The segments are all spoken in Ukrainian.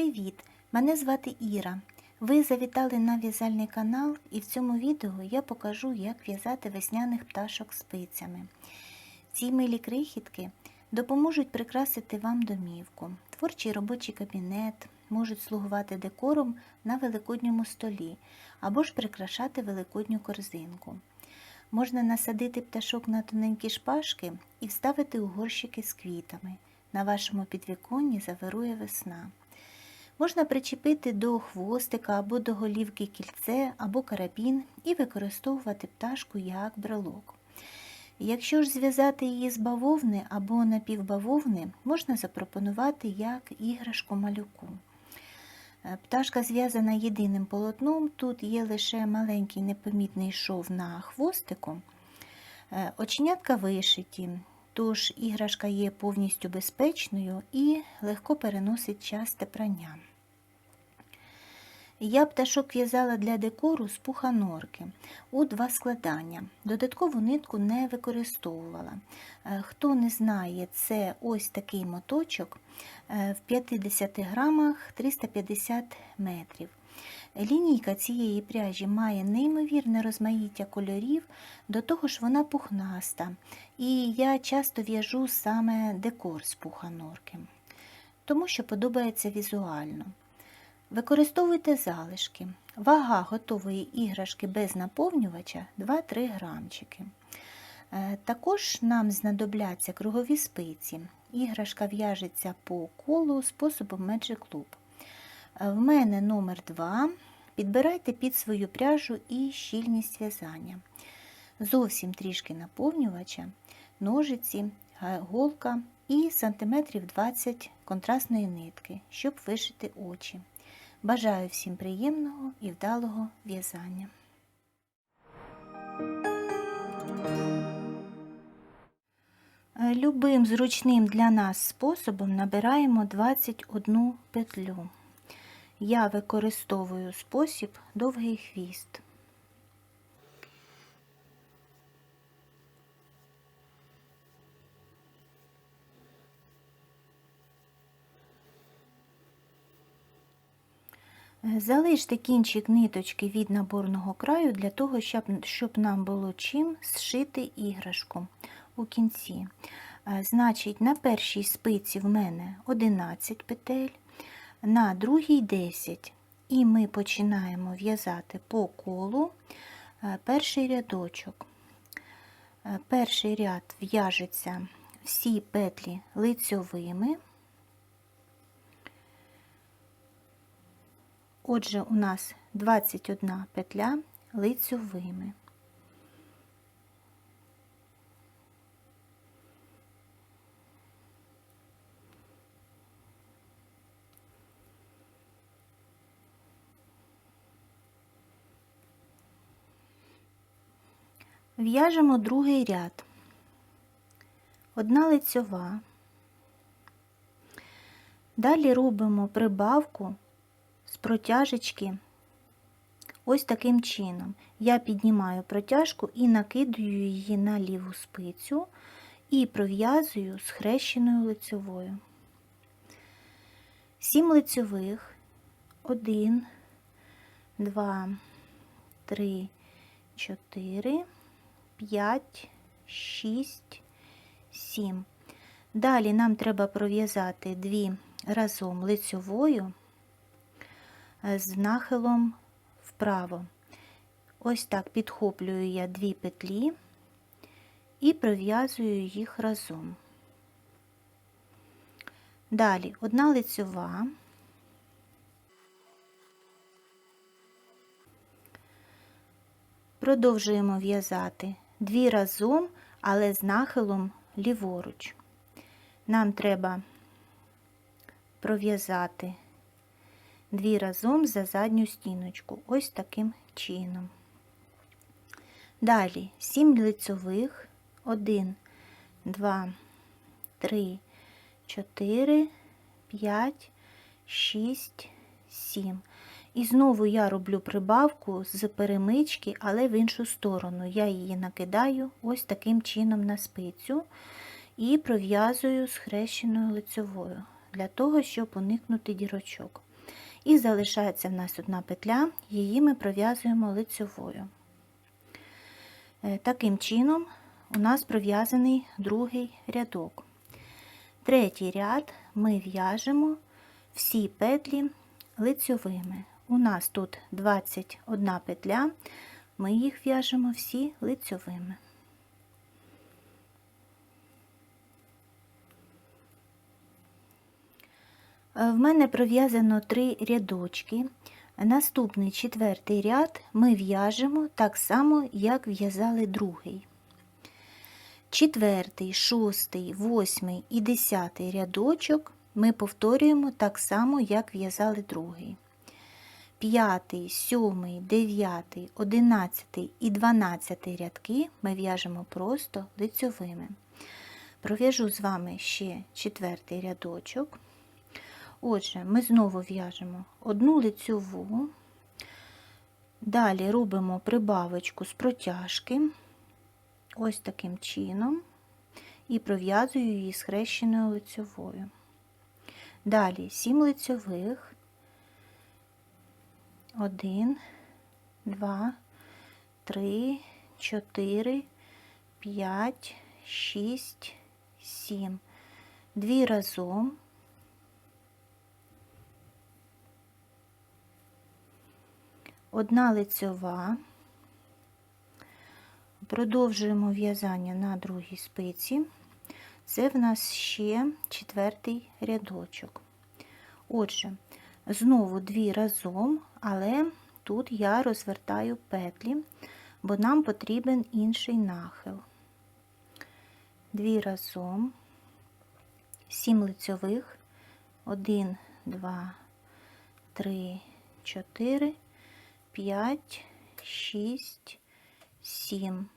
Привіт! Мене звати Іра. Ви завітали на в'язальний канал і в цьому відео я покажу, як в'язати весняних пташок спицями. Ці милі крихітки допоможуть прикрасити вам домівку. Творчий робочий кабінет можуть слугувати декором на великодньому столі або ж прикрашати великодню корзинку. Можна насадити пташок на тоненькі шпажки і вставити у горщики з квітами. На вашому підвіконні завирує весна. Можна причепити до хвостика або до голівки кільце або карабін і використовувати пташку як брелок. Якщо ж зв'язати її з бавовни або напівбавовни, можна запропонувати як іграшку малюку. Е, Пташка зв'язана єдиним полотном, тут є лише маленький непомітний шов на хвостику. Е, Оченятка вишиті, тож іграшка є повністю безпечною і легко переносить часте прання. Я пташок в'язала для декору з пуха норки у два складання. Додаткову нитку не використовувала. Е, Хто не знає, це ось такий моточок е, в 50 грамах 350 метрів. Лінійка цієї пряжі має неймовірне розмаїття кольорів, до того ж вона пухнаста, і я часто в'яжу саме декор з пуха норки, тому що подобається візуально. Використовуйте залишки. Вага готової іграшки без наповнювача 2-3 грамчики. Е, Також нам знадобляться кругові спиці. Іграшка в'яжеться по колу способом Magic Loop. Е, В мене номер 2. Підбирайте під свою пряжу і щільність в'язання. Зовсім трішки наповнювача, ножиці, е, голка і сантиметрів 20 контрастної нитки, щоб вишити очі. Бажаю всім приємного і вдалого в'язання. Е, Любим зручним для нас способом набираємо 21 петлю. Я використовую спосіб довгий хвіст. Залиште кінчик ниточки від наборного краю для того, щоб, нам було чим зшити іграшку у кінці. Е, Значить, на першій спиці в мене 11 петель, на другій 10. І ми починаємо в'язати по колу е, перший рядочок. Е, Перший ряд в'яжеться всі петлі лицьовими. Отже, у нас 21 петля лицьовими. В'яжемо другий ряд. Одна лицьова. Далі робимо прибавку протяжечки ось таким чином. Я піднімаю протяжку і накидаю її на ліву спицю і пров'язую схрещеною лицьовою. Сім лицьових, один, два, три, чотири, п'ять, шість, сім. Далі нам треба пров'язати дві разом лицьовою з нахилом вправо. Ось так підхоплюю я дві петлі і пров'язую їх разом. Далі одна лицьова, продовжуємо в'язати дві разом, але з нахилом ліворуч. Нам треба пров'язати дві разом за задню стіночку, ось таким чином. Далі 7 лицьових, 1, 2, 3, 4, 5, 6, 7. І знову я роблю прибавку з перемички, але в іншу сторону. Я її накидаю ось таким чином на спицю і пров'язую схрещеною лицьовою, для того, щоб уникнути дірочок. І залишається в нас одна петля, її ми пров'язуємо лицьовою. Е, Таким чином у нас пров'язаний другий рядок. Третій ряд ми в'яжемо всі петлі лицьовими. У нас тут 21 петля, ми їх в'яжемо всі лицьовими. В мене пров'язано три рядочки. Наступний четвертий ряд ми в'яжемо так само, як в'язали другий. Четвертий, шостий, восьмий і десятий рядочок ми повторюємо так само, як в'язали другий. П'ятий, сьомий, дев'ятий, одинадцятий і дванадцятий рядки ми в'яжемо просто лицьовими. Пров'яжу з вами ще четвертий рядочок. Отже, ми знову в'яжемо одну лицьову, далі робимо прибавочку з протяжки, ось таким чином, і пров'язую її схрещеною лицьовою. Далі 7 лицьових, 1, 2, 3, 4, 5, 6, 7. Дві разом. Одна лицьова. Продовжуємо в'язання на другій спиці. Це в нас ще четвертий рядочок. Отже, знову дві разом, але тут я розвертаю петлі, бо нам потрібен інший нахил. Дві разом, сім лицьових, один, два, три, чотири. 5, 6, 7.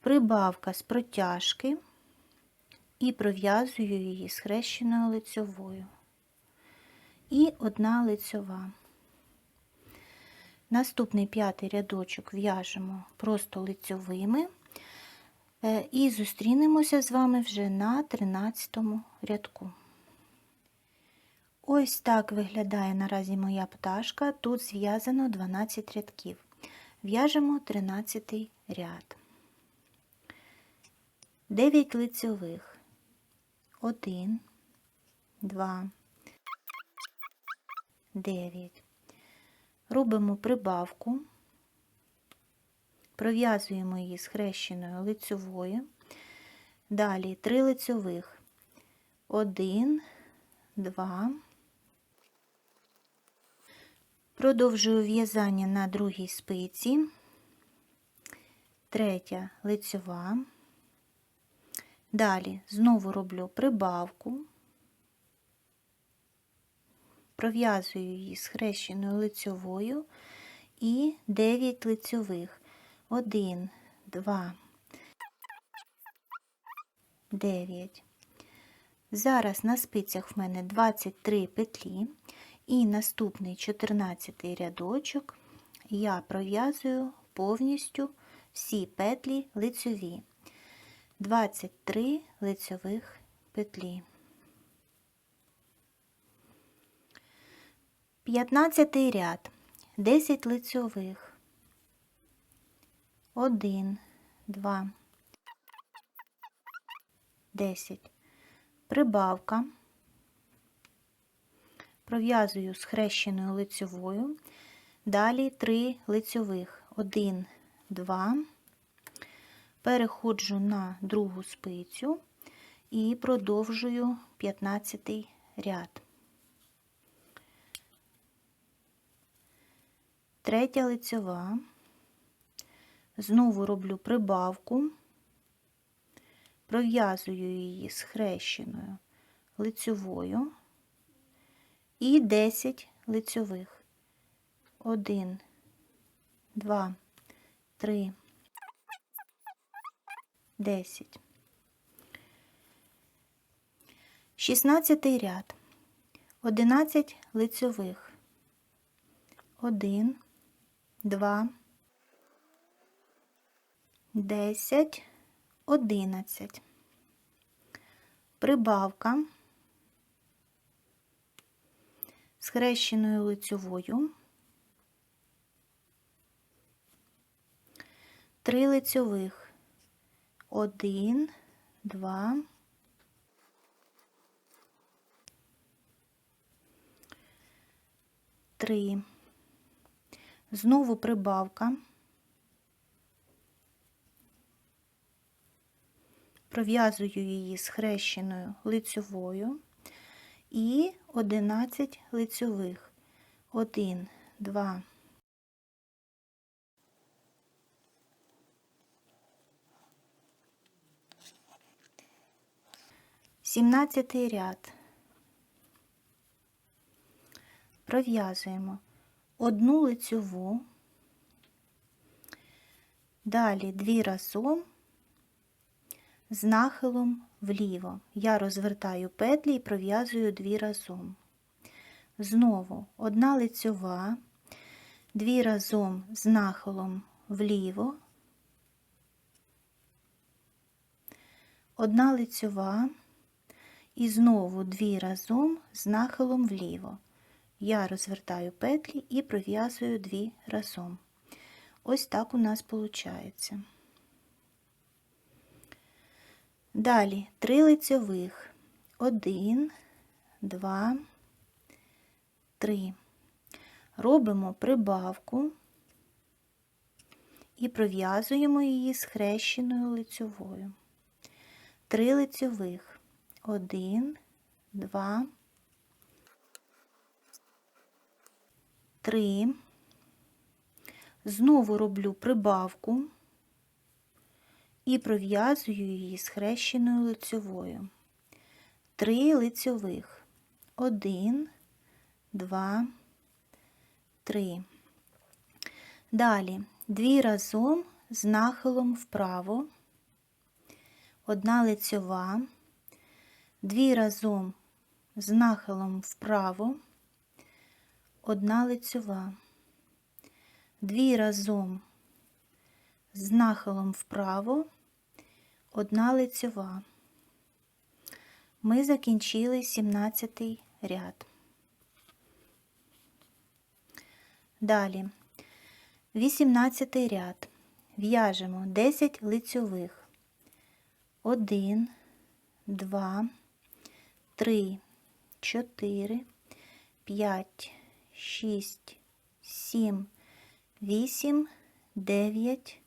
Прибавка з протяжки і пров'язую її схрещеною лицьовою. І одна лицьова. Наступний п'ятий рядочок в'яжемо просто лицьовими е, і зустрінемося з вами вже на 13 рядку. Ось так виглядає наразі моя пташка. Тут зв'язано 12 рядків. В'яжемо 13 ряд. 9 лицьових. 1, 2, 9. Робимо прибавку, пров'язуємо її з хрещеною лицьовою. Далі 3 лицьових. 1, 2, Продовжую в'язання на другій спиці, третя лицьова. Далі знову роблю прибавку, пров'язую її з хрещеною лицьовою і 9 лицьових. 1, 2, 9. Зараз на спицях в мене 23 петлі. І наступний 14 рядочок я пров'язую повністю всі петлі лицьові, 23 лицьових петлі. 15 ряд, 10 лицьових, 1, 2, 10. Прибавка пров'язую з хрещеною лицьовою, далі 3 лицьових, 1, 2, переходжу на другу спицю і продовжую 15 ряд. Третя лицьова, знову роблю прибавку, пров'язую її з хрещеною лицьовою і 10 лицьових. 1, 2, 3, 10. 16 ряд. 11 лицьових. 1, 2, 10, 11. Прибавка схрещеною лицьовою, три лицьових, один, два, три. Знову прибавка. Пров'язую її схрещеною лицьовою і 11 лицьових. 1, 2, 17 ряд. Пров'язуємо одну лицьову, далі дві разом з нахилом вліво. Я розвертаю петлі і пров'язую дві разом. Знову одна лицьова, дві разом з нахилом вліво, одна лицьова і знову дві разом з нахилом вліво. Я розвертаю петлі і пров'язую дві разом. Ось так у нас виходить. Далі три лицьових. Один, два, три. Робимо прибавку і пров'язуємо її схрещеною лицьовою. Три лицьових. Один, два, три. Знову роблю прибавку і пров'язую її схрещеною лицьовою. Три лицьових. Один, два, три. Далі дві разом з нахилом вправо, одна лицьова, дві разом з нахилом вправо, одна лицьова, дві разом з нахилом вправо, одна лицьова. Ми закінчили 17 ряд. Далі 18 ряд. В'яжемо 10 лицьових. 1, 2, 3, 4, 5, 6, 7, 8, 9,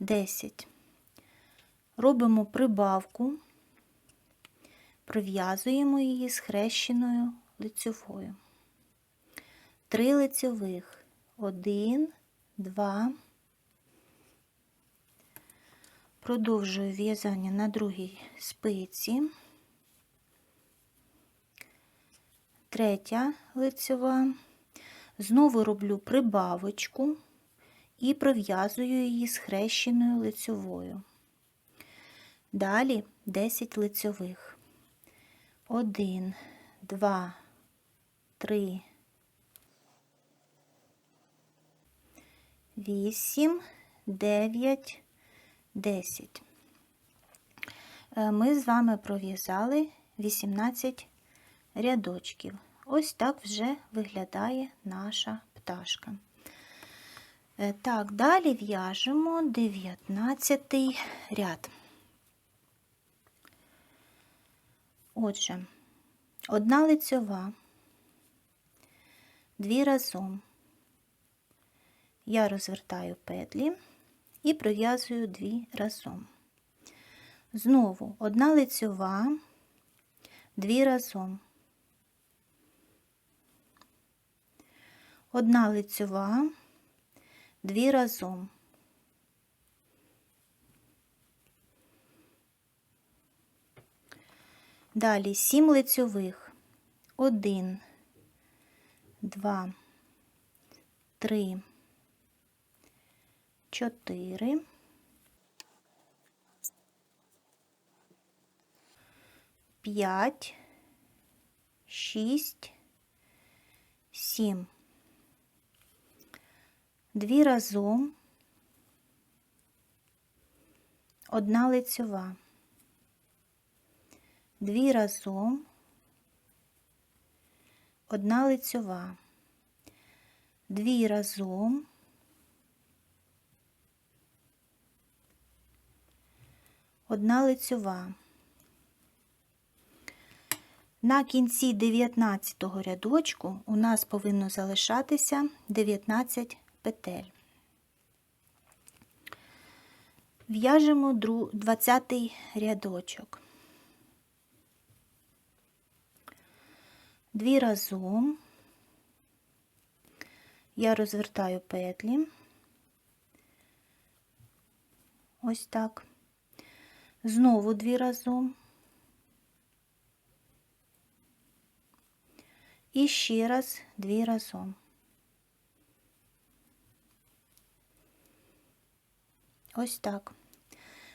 10. Робимо прибавку, пров'язуємо її схрещеною лицьовою. Три лицьових. Один, два. Продовжую в'язання на другій спиці. Третя лицьова. Знову роблю прибавочку і пров'язую її схрещеною лицьовою. Далі 10 лицьових. 1, 2, 3, 8, 9, 10. Ми з вами пров'язали 18 рядочків. Ось так вже виглядає наша пташка. Е, так, далі в'яжемо 19 ряд. Отже, одна лицьова, дві разом. Я розвертаю петлі і пров'язую дві разом. Знову одна лицьова, дві разом. Одна лицьова, дві разом. Далі сім лицьових. Один, два, три, чотири. П'ять, шість, сім дві разом, одна лицьова, дві разом, одна лицьова, дві разом, одна лицьова. На кінці 19 рядочку у нас повинно залишатися 19 петель. В'яжемо 20 рядочок. Дві разом я розвертаю петлі. Ось так. Знову дві разом. І ще раз дві разом. Ось так.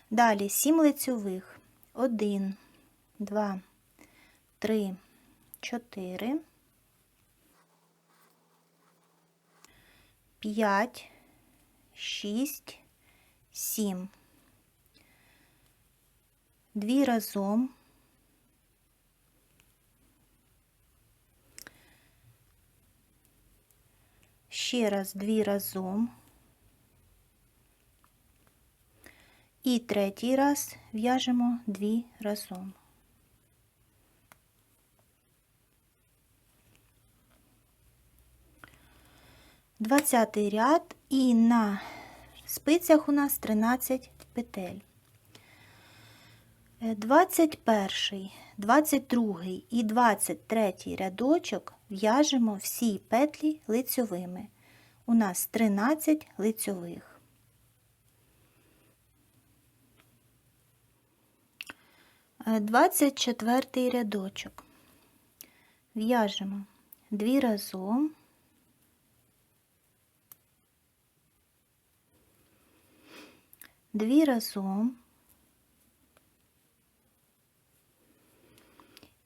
Далі сім лицьових. Один, два, три, чотири, п'ять, шість, сім. Дві разом. Ще раз дві разом. І третій раз в'яжемо дві разом. Двадцятий ряд і на спицях у нас 13 петель. 21, 22 і 23 рядочок в'яжемо всі петлі лицьовими. У нас 13 лицьових. Е, 24 рядочок. В'яжемо дві разом. Дві разом.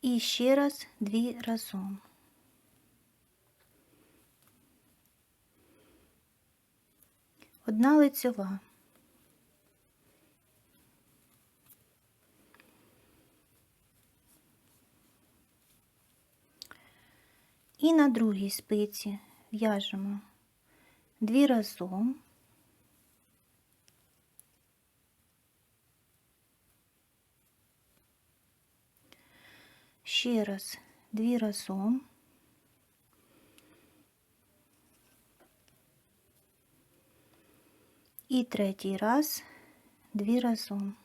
І ще раз дві разом. Одна лицьова. І на другій спиці в'яжемо дві разом. Ще раз дві разом. І третій раз дві разом.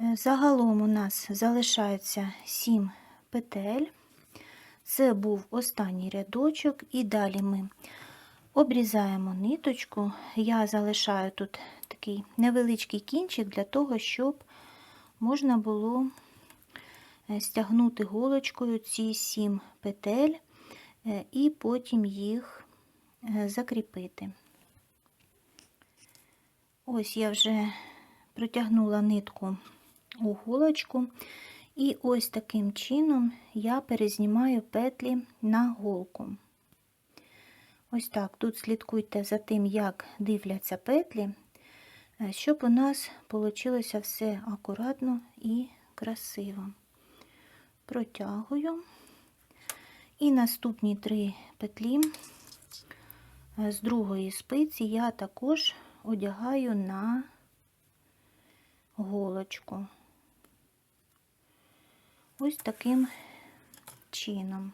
Е, Загалом у нас залишається 7 петель. Це був останній рядочок, і далі ми обрізаємо ниточку. Я залишаю тут такий невеличкий кінчик для того, щоб можна було е, стягнути голочкою ці 7 петель е, і потім їх е, закріпити. Ось я вже протягнула нитку у голочку, і ось таким чином я перезнімаю петлі на голку. Ось так, тут слідкуйте за тим, як дивляться петлі, щоб у нас вийшло все акуратно і красиво. Протягую. І наступні три петлі з другої спиці я також одягаю на голочку. Ось таким чином.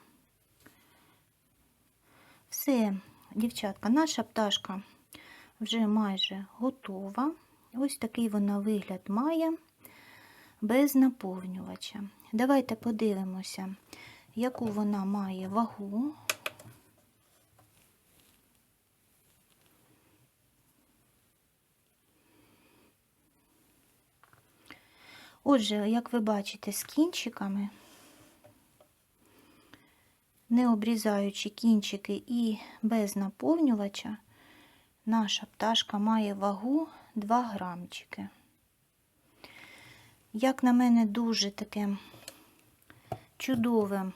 Все, дівчатка, наша пташка вже майже готова. Ось такий вона вигляд має без наповнювача. Давайте подивимося, яку вона має вагу. Отже, як ви бачите, з кінчиками, не обрізаючи кінчики і без наповнювача, наша пташка має вагу 2 грамчики. Як на мене, дуже таке чудове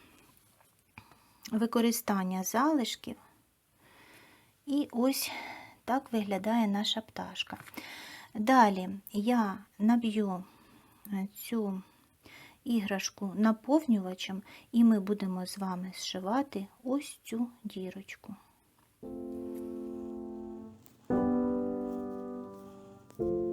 використання залишків. І ось так виглядає наша пташка. Далі я наб'ю цю іграшку наповнювачем, і ми будемо з вами зшивати ось цю дірочку. Thank you.